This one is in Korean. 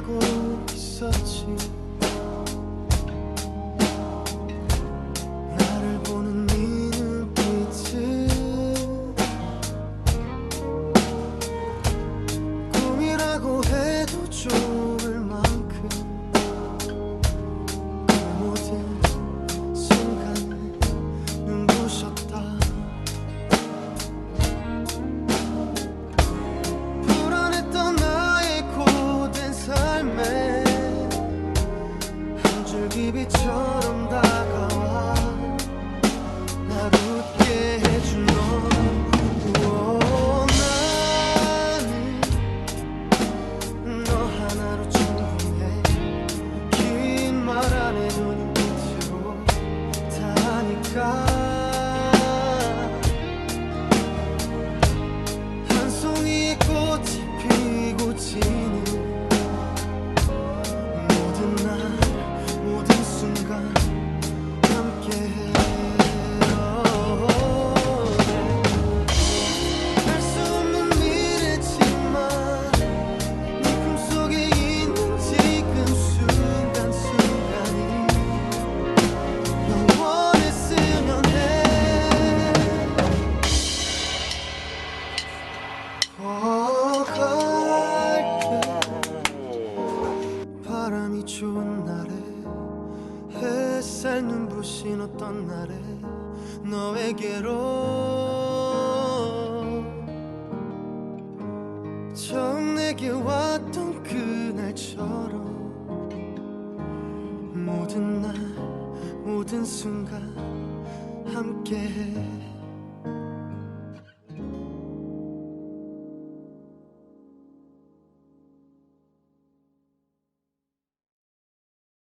hago 신었던 나를 너에게로 처음 내게 왔던 그날처럼 모든 날 모든 순간 함께해.